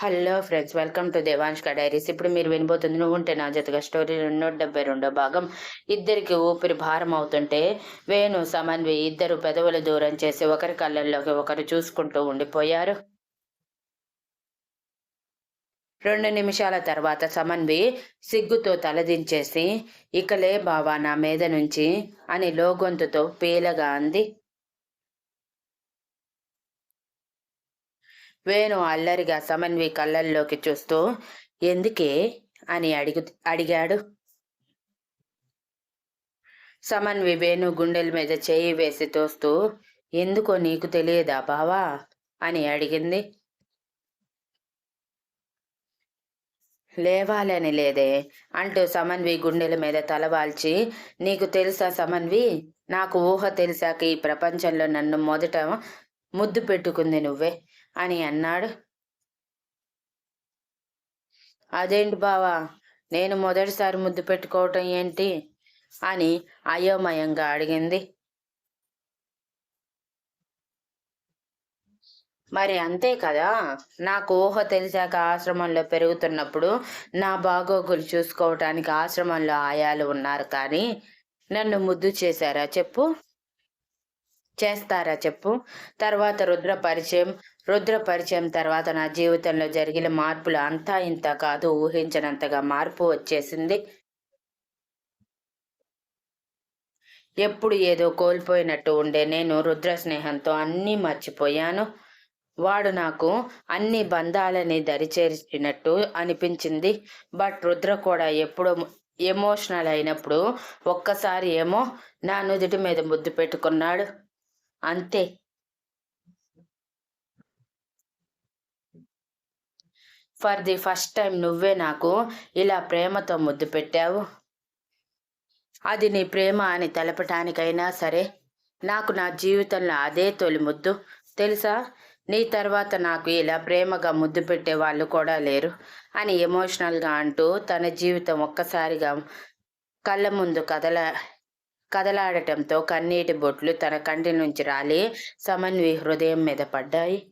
Hello friends welcome to దేవాంష్క diaries. ఇప్పుడు మీరు వినబోతుంది నువ్వు ఉంటే నా జతగా స్టోరీ నూట డెబ్బై రెండో భాగం. ఇద్దరికి ఊపిరి భారం అవుతుంటే వేణు సమన్వి ఇద్దరు పెదవులు దూరం చేసి ఒకరి కళ్ళల్లోకి ఒకరు చూసుకుంటూ ఉండిపోయారు. రెండు నిమిషాల తర్వాత సమన్వి సిగ్గుతో తలదించేసి ఇకలే బావా నా మీద నుంచి అని లోగొంతుతో పీలగా అంది. వేణు అల్లరిగా సమన్వి కళ్ళల్లోకి చూస్తూ ఎందుకే? అని అడిగి అడిగాడు. సమన్వి వేణు గుండెల మీద చేయి వేసి తోస్తూ ఎందుకో నీకు తెలియదా బావా? అని అడిగింది. లేవాలని లేదే అంటూ సమన్వి గుండెల మీద తలవాల్చి నీకు తెలుసా సమన్వి నాకు ఊహ తెలిసాక ఈ ప్రపంచంలో నన్ను మొదట ముద్దు పెట్టుకుంది నువ్వే. అని అన్నాడు. అదేంటి బావా నేను మొదటిసారి ముద్దు పెట్టుకోవటం ఏంటి? అని అయోమయంగా అడిగింది. మరి అంతే కదా నాకు ఊహ తెలిసాక ఆశ్రమంలో పెరుగుతున్నప్పుడు నా బాగోగులు చూసుకోవటానికి ఆశ్రమంలో ఆయాలు ఉన్నారు కానీ నన్ను ముద్దు చేశారా చెప్పు? చేస్తారా చెప్పు? తర్వాత రుద్ర పరిచయం రుద్ర పరిచయం తర్వాత నా జీవితంలో జరిగిన మార్పులు అంతా ఇంత కాదు ఊహించినంతగా మార్పు వచ్చేసింది. ఎప్పుడు ఏదో కోల్పోయినట్టు ఉండే నేను రుద్ర స్నేహంతో అన్నీ మర్చిపోయాను. వాడు నాకు అన్ని బంధాలని దరిచేరినట్టు అనిపించింది. బట్ రుద్ర కూడా ఎప్పుడో ఎమోషనల్ అయినప్పుడు ఒక్కసారి ఏమో నా నుదుటి మీద ముద్దు పెట్టుకున్నాడు. అంతే. ఫర్ ది ఫస్ట్ టైం నువ్వే నాకు ఇలా ప్రేమతో ముద్దు పెట్టావు. అది నీ ప్రేమ అని తెలపటానికైనా సరే నాకు నా జీవితంలో అదే తొలి ముద్దు. తెలుసా? నీ తర్వాత నాకు ఇలా ప్రేమగా ముద్దు పెట్టే వాళ్ళు కూడా లేరు అని ఎమోషనల్గా అంటూ తన జీవితం ఒక్కసారిగా కళ్ళ ముందు కదల కదలాడటంతో కన్నీటి బొట్లు తన కంటి నుంచి రాలి సమన్వి హృదయం మీద పడ్డాయి.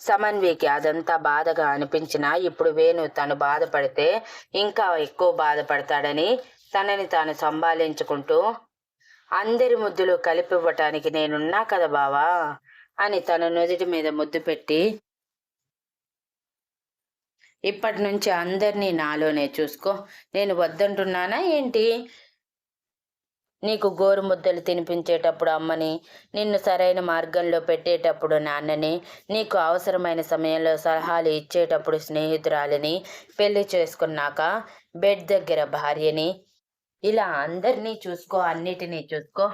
సమన్వికి అదంతా బాధగా అనిపించినా ఇప్పుడు వేణు తను బాధపడితే ఇంకా ఎక్కువ బాధపడతాడని తనని తాను సంభాలించుకుంటూ అందరి ముద్దులు కలిపివ్వటానికి నేనున్నా కదా బావా అని తన నుదుటి మీద ముద్దు పెట్టి ఇప్పటి నుంచి అందరినీ నాలోనే చూసుకో. నేను వద్దంటున్నానా ఏంటి? నీకు గోరు ముద్దలు తినిపించేటప్పుడు అమ్మని నిన్ను సరైన మార్గంలో పెట్టేటప్పుడు నాన్నని నీకు అవసరమైన సమయంలో సలహాలు ఇచ్చేటప్పుడు స్నేహితురాలిని పెళ్ళి చేసుకున్నాక బెడ్ దగ్గర భార్యని ఇలా అందరినీ చూసుకో అన్నిటినీ చూసుకో.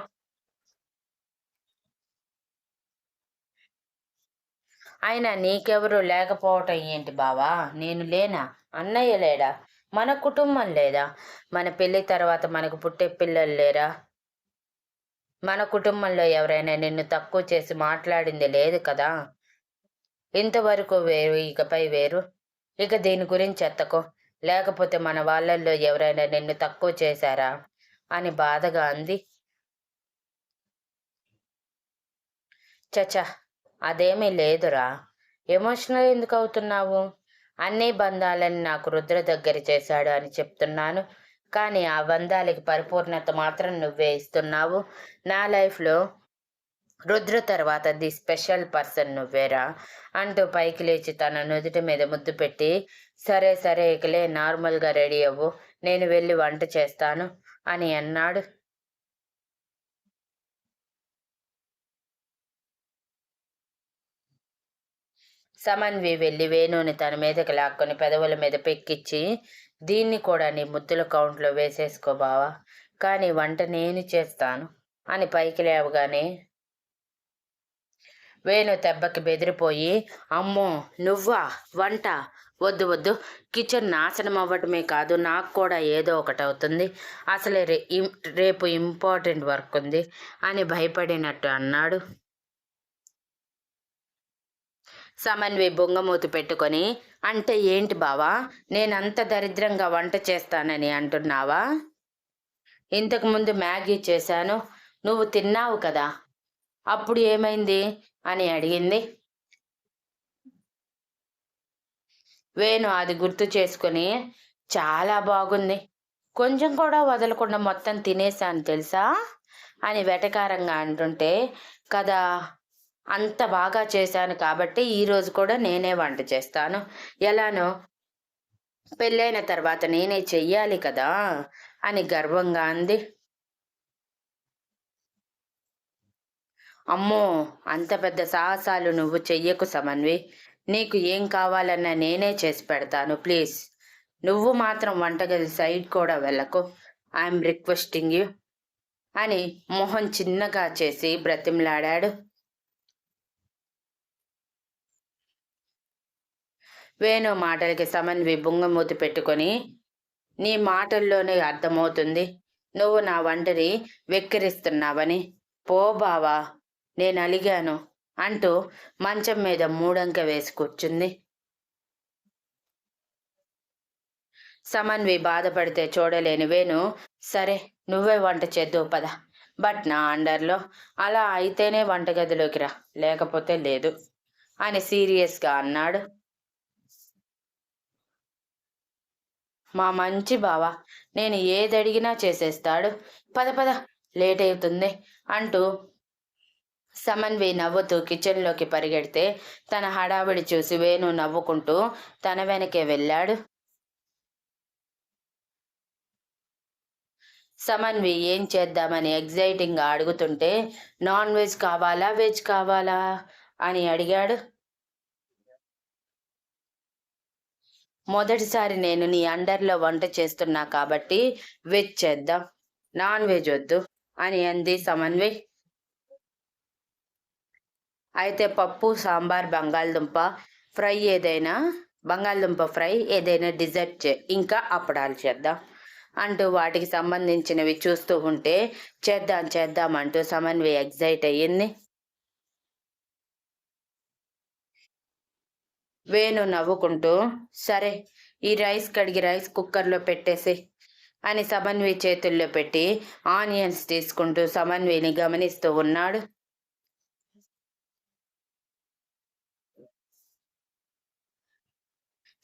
అయినా నీకెవరు లేకపోవటం ఏంటి బావా? నేను లేనా? అన్నయ్య లేడా? మన కుటుంబం లేదా? మన పెళ్ళి తర్వాత మనకు పుట్టే పిల్లలు లేరా? మన కుటుంబంలో ఎవరైనా నిన్ను తక్కువ చేసి మాట్లాడింది లేదు కదా? ఇంతవరకు వేరు ఇకపై వేరు. ఇక దీని గురించి ఎత్తకో. లేకపోతే మన వాళ్ళల్లో ఎవరైనా నిన్ను తక్కువ చేశారా? అని బాధగా అంది. చచా అదేమీ లేదురా. ఎమోషనల్ ఎందుకు అవుతున్నావు? అన్ని బంధాలని నాకు రుద్ర దగ్గర చేశాడు అని చెప్తున్నాను. కానీ ఆ బంధాలకి పరిపూర్ణత మాత్రం నువ్వే ఇస్తున్నావు. నా లైఫ్లో రుద్ర తర్వాత ది స్పెషల్ పర్సన్ నువ్వేరా అంటూ పైకి లేచి తన నుదుటి మీద ముద్దు పెట్టి సరే సరే ఇకలే నార్మల్గా రెడీ అవ్వు. నేను వెళ్ళి వంట చేస్తాను అని అన్నాడు. సమన్వి వెళ్ళి వేణుని తన మీదకి లాక్కొని పెదవుల మీద పెక్కిచ్చి దీన్ని కూడా నీ ముద్దుల కౌంట్లో వేసేసుకో బావా. కానీ వంట నేను చేస్తాను అని పైకి లేవగానే వేణు తెబ్బకి బెదిరిపోయి అమ్మో నువ్వా? వంట? వద్దు వద్దు. కిచెన్ నాశనం అవ్వటమే కాదు నాకు కూడా ఏదో ఒకటి అవుతుంది. అసలే రే రేపు ఇంపార్టెంట్ వర్క్ ఉంది అని భయపడినట్టు అన్నాడు. సమన్వి బొంగమూతి పెట్టుకొని అంటే ఏంటి బావా నేనంత దరిద్రంగా వంట చేస్తానని అంటున్నావా? ఇంతకుముందు మ్యాగీ చేశాను నువ్వు తిన్నావు కదా అప్పుడు ఏమైంది? అని అడిగింది. వేణు అది గుర్తు చేసుకొని చాలా బాగుంది. కొంచెం కూడా వదలకుండా మొత్తం తినేసాను తెలుసా? అని వెటకారంగా అంటుంటే కదా అంత బాగా చేశాను కాబట్టి ఈరోజు కూడా నేనే వంట చేస్తాను. ఎలానో? పెళ్ళైన తర్వాత నేనే చెయ్యాలి కదా? అని గర్వంగా అంది. అమ్మో అంత పెద్ద సాహసాలు నువ్వు చెయ్యకు సమన్వి. నీకు ఏం కావాలన్నా నేనే చేసి పెడతాను ప్లీజ్. నువ్వు మాత్రం వంటగది సైడ్ కూడా వెళ్ళకు. I'm requesting you. అని మొహం చిన్నగా చేసి బ్రతిమలాడాడు. వేణు మాటలకి సమన్వి బుంగమూతి పెట్టుకొని నీ మాటల్లోనే అర్థమవుతుంది. నువ్వు నా వంటని వెక్కిరిస్తున్నావని. పో బావా నేను అలిగాను అంటూ మంచం మీద మూడంక వేసి కూర్చుంది. సమన్వి బాధపడితే చూడలేని వేణు సరే నువ్వే వంట చేద్దువు పద. బట్ నా అండర్లో అలా అయితేనే వంటగదిలోకి రా. లేకపోతే లేదు అని సీరియస్గా అన్నాడు. మా మంచి బావ నేను ఏది అడిగినా చేసేస్తాడు. పద పద లేట్ అవుతుంది అంటూ సమన్వి నవ్వుతూ కిచెన్లోకి పరిగెడితే తన హడావిడి చూసి వేణు నవ్వుకుంటూ తన వెనకే వెళ్ళాడు. సమన్వి ఏం చేద్దామని ఎగ్జైటింగ్గా అడుగుతుంటే నాన్ వెజ్ కావాలా వెజ్ కావాలా అని అడిగాడు. మొదటిసారి నేను నీ అండర్లో వంట చేస్తున్నా కాబట్టి వెజ్ చేద్దాం. నాన్ వెజ్ వద్దు అని అంది సమన్వయ్. అయితే పప్పు సాంబార్ బంగాళదుంప ఫ్రై ఏదైనా బంగాళదుంప ఫ్రై ఏదైనా డిజర్ట్ చే ఇంకా అప్పడాలు చేద్దాం అంటూ వాటికి సంబంధించినవి చూస్తూ ఉంటే చేద్దాం చేద్దాం అంటూ సమన్వయ్ ఎగ్జైట్ అయ్యింది. వేణు నవ్వుకుంటూ సరే ఈ రైస్ కడిగి రైస్ కుక్కర్లో పెట్టేసి అని సమన్వి చేతుల్లో పెట్టి ఆనియన్స్ తీసుకుంటూ సమన్విని గమనిస్తూ ఉన్నాడు.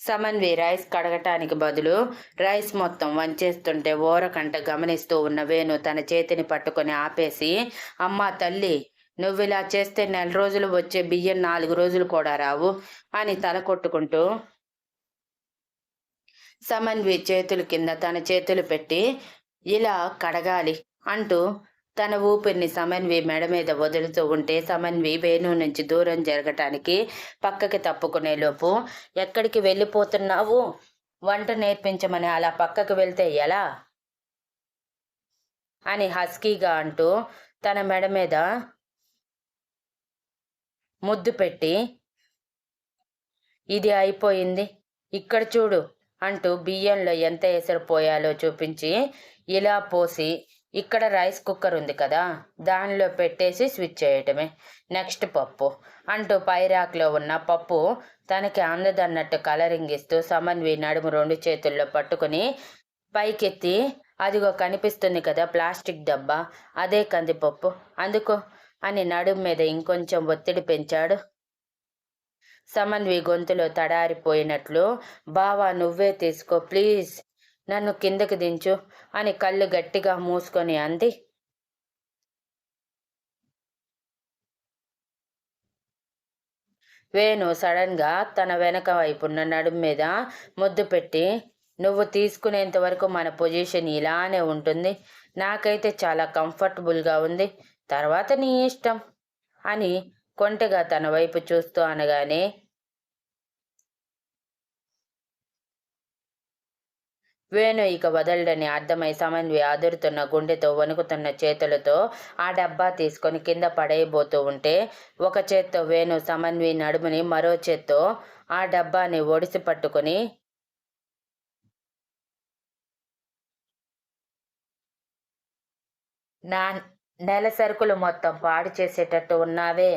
సమన్వి రైస్ కడగటానికి బదులు రైస్ మొత్తం వంచేస్తుంటే ఓరకంట గమనిస్తూ ఉన్న వేణు తన చేతిని పట్టుకొని ఆపేసి అమ్మా తల్లి నువ్వు ఇలా చేస్తే నెల రోజులు వచ్చే బియ్యం నాలుగు రోజులు కూడా రావు అని తల కొట్టుకుంటూ సమన్వి చేతుల కింద తన చేతులు పెట్టి ఇలా కడగాలి అంటూ తన ఊపిరిని సమన్వి మెడ మీద వదులుతూ ఉంటే సమన్వి వేణు నుంచి దూరం జరగటానికి పక్కకి తప్పుకునే లోపు ఎక్కడికి వెళ్ళిపోతున్నావు? వంట నేర్పించమని అలా పక్కకు వెళ్తే ఎలా అని హస్కీగా అంటూ తన మెడ మీద ముద్దు పెట్టి ఇది అయిపోయింది. ఇక్కడ చూడు అంటూ బియ్యంలో ఎంత ఎసరు పోయాలో చూపించి ఇలా పోసి ఇక్కడ రైస్ కుక్కర్ ఉంది కదా దానిలో పెట్టేసి స్విచ్ చేయటమే. నెక్స్ట్ పప్పు అంటూ పైరాక్లో ఉన్న పప్పు తనకి అందదన్నట్టు కలరింగ్ ఇస్తూ సమన్వి నడుము రెండు చేతుల్లో పట్టుకుని పైకెత్తి అదిగో కనిపిస్తుంది కదా ప్లాస్టిక్ డబ్బా అదే కందిపప్పు. అందుకో అని నడుము మీద ఇంకొంచెం ఒత్తిడి పెంచాడు. సమన్వి గొంతులో తడారిపోయినట్లు బావా నువ్వే తీసుకో ప్లీజ్. నన్ను కిందకి దించు అని కళ్ళు గట్టిగా మూసుకొని అంది. వేణు సడన్గా తన వెనక వైపున్న నడుము మీద ముద్దు పెట్టి నువ్వు తీసుకునేంత వరకు మన పొజిషన్ ఇలానే ఉంటుంది. నాకైతే చాలా కంఫర్టబుల్గా ఉంది. తర్వాత నీ ఇష్టం అని కొంటెగా తన వైపు చూస్తూ అనగానే వేణు ఇక వదలడని అర్థమై సమన్వి ఆదురుతున్న గుండెతో వణుకుతున్న చేతులతో ఆ డబ్బా తీసుకొని కింద పడేయబోతూ ఉంటే ఒక చేత్తో వేణు సమన్వి నడుముని మరో చేత్తో ఆ డబ్బాని ఒడిసి పట్టుకొని నా నెల సరుకులు మొత్తం పాడు చేసేటట్టు ఉన్నావే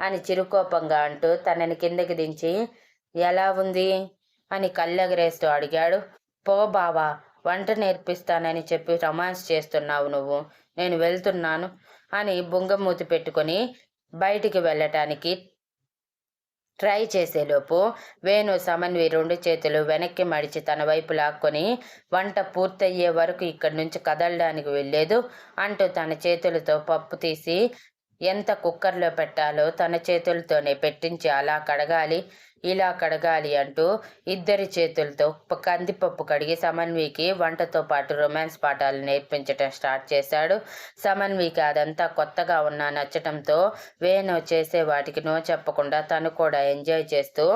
అని చిరుకోపంగా అంటూ తనని కిందకి దించి ఎలా ఉంది? అని కళ్ళెగరేస్తూ అడిగాడు. పో బావా వంట నేర్పిస్తానని చెప్పి రొమాన్స్ చేస్తున్నావు నువ్వు. నేను వెళ్తున్నాను అని బుంగమూతి పెట్టుకొని బయటికి వెళ్ళటానికి ట్రై చేసేలోపు వేణు సమన్వి రెండు చేతులు వెనక్కి మడిచి తన వైపు లాక్కొని వంట పూర్తయ్యే వరకు ఇక్కడి నుంచి కదలడానికి వెళ్ళలేదు. అంటూ తన చేతులతో పప్పు తీసి ఎంత కుక్కర్లో పెట్టాలో తన చేతులతోనే పెట్టించి అలా కడగాలి ఇలా కడగాలి అంటూ ఇద్దరి చేతులతో కందిపప్పు కడిగి సమన్వికి వంటతో పాటు రొమాన్స్ పాఠాలు నేర్పించటం స్టార్ట్ చేశాడు. సమన్వికి అదంతా కొత్తగా ఉన్న నచ్చటంతో వేణు చేసే వాటికి నో చెప్పకుండా తను కూడా ఎంజాయ్ చేస్తూ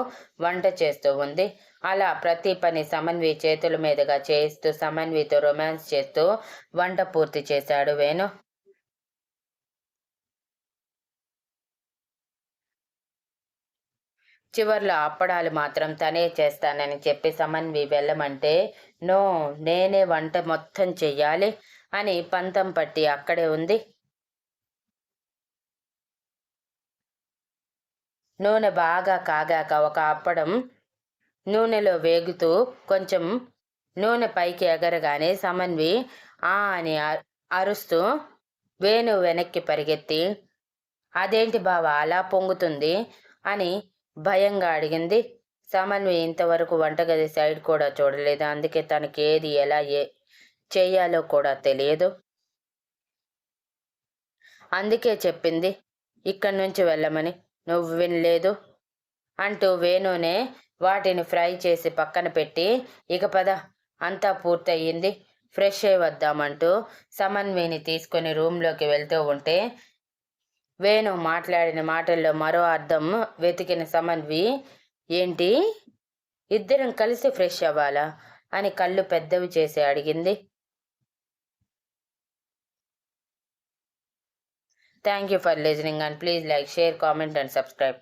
వంట చేస్తూ ఉంది. అలా ప్రతి పని సమన్వి చేతుల మీదుగా చేయిస్తూ సమన్వితో రొమాన్స్ చేస్తూ వంట పూర్తి చేశాడు వేణు. చివర్లో అప్పడాలు మాత్రం తనే చేస్తానని చెప్పి సమన్వి వెళ్ళమంటే నో నేనే వంట మొత్తం చెయ్యాలి అని పంతం పట్టి అక్కడే ఉంది. నూనె బాగా కాగాక ఒక అప్పడం నూనెలో వేగుతూ కొంచెం నూనె పైకి ఎగరగానే సమన్వి ఆ అని అరుస్తూ వేణు వెనక్కి పరిగెత్తి అదేంటి బావ అలా పొంగుతుంది? అని భయంగా అడిగింది. సమన్వి ఇంతవరకు వంటగది సైడ్ కూడా చూడలేదు. అందుకే తనకి ఏది ఎలా ఏ చేయాలో కూడా తెలియదు. అందుకే చెప్పింది ఇక్కడి నుంచి వెళ్ళమని. నువ్వు వినలేదు? అంటూ వేణునే వాటిని ఫ్రై చేసి పక్కన పెట్టి ఇక పద అంతా పూర్తయింది. ఫ్రెష్ అయి వద్దామంటూ సమన్విని తీసుకొని రూమ్లోకి వెళ్తూ ఉంటే వేణు మాట్లాడిన మాటల్లో మరో అర్థం వెతికిన సమన్వి ఏంటి? ఇద్దరం కలిసి ఫ్రెష్ అవ్వాలా? అని కళ్ళు పెద్దవి చేసి అడిగింది. Thank you for listening and please like share comment and subscribe